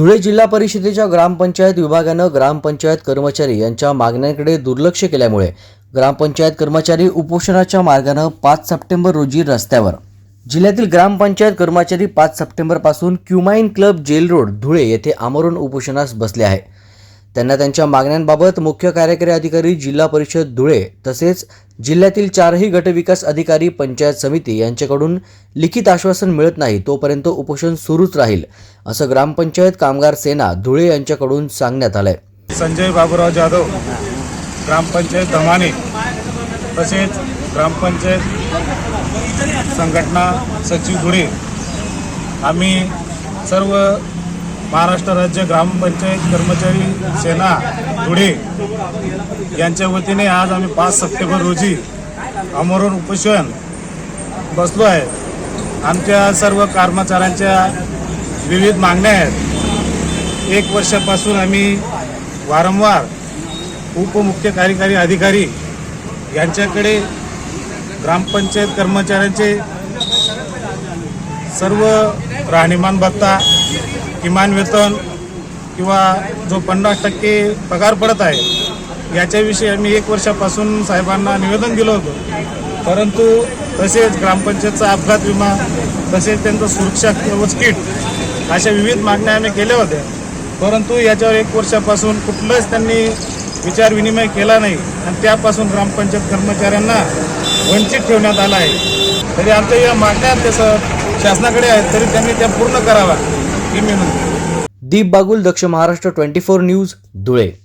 धुळे जिल्हा परिषदेच्या ग्रामपंचायत विभागानं ग्रामपंचायत कर्मचारी यांच्या मागण्यांकडे दुर्लक्ष केल्यामुळे ग्रामपंचायत कर्मचारी उपोषणाच्या मार्गानं पाच सप्टेंबर रोजी रस्त्यावर. जिल्ह्यातील ग्रामपंचायत कर्मचारी पाच सप्टेंबरपासून क्युमाइन क्लब जेल रोड धुळे येथे आमरण उपोषणास बसले आहे त्यांना त्यांच्या मागण्यांबाबत मुख्य कार्यकारी अधिकारी जिल्हा परिषद धुळे तसेच जिल्ह्यातील चारही गटविकास अधिकारी पंचायत समिती यांच्याकडून लिखित आश्वासन मिळत नाही तोपर्यंत उपोषण सुरूच राहील असं ग्रामपंचायत कामगार सेना धुळे यांच्याकडून सांगण्यात आलंय. संजय बाबूराव जाधव ग्रामपंचायत धमाने तसेच ग्रामपंचायत संघटना सचिव धुळे आम्ही सर्व महाराष्ट्र राज्य ग्रामपंचायत कर्मचारी सेना धुळे यांच्या वतीने आज आम्ही पाच सप्टेंबर रोजी अमरण उपोषण बसलो आहे. आमच्या सर्व कर्मचाऱ्यांच्या विविध मागण्या आहेत. एक वर्षापासून आम्ही वारंवार उपमुख्य कार्यकारी अधिकारी यांच्याकडे ग्रामपंचायत कर्मचाऱ्यांचे सर्व राहणीमान भत्ता किमान वेतन किंवा जो पन्नास टक्के पगार पडत आहे याच्याविषयी आम्ही एक वर्षापासून साहेबांना निवेदन दिलं होतं. परंतु तसेच ग्रामपंचायतचा अपघात विमा तसेच त्यांचं सुरक्षा कवच किट अशा विविध मागण्या आम्ही केल्या होत्या. परंतु याच्यावर एक वर्षापासून कुठलंच त्यांनी विचार विनिमय केला नाही आणि त्यापासून ग्रामपंचायत कर्मचाऱ्यांना वंचित ठेवण्यात आला आहे. तरी आमच्या या मागण्या त्याचं शासनाकडे आहेत तरी त्यांनी त्या पूर्ण कराव्या ही Deep Bagul Daksh Maharashtra twenty four news Dhule.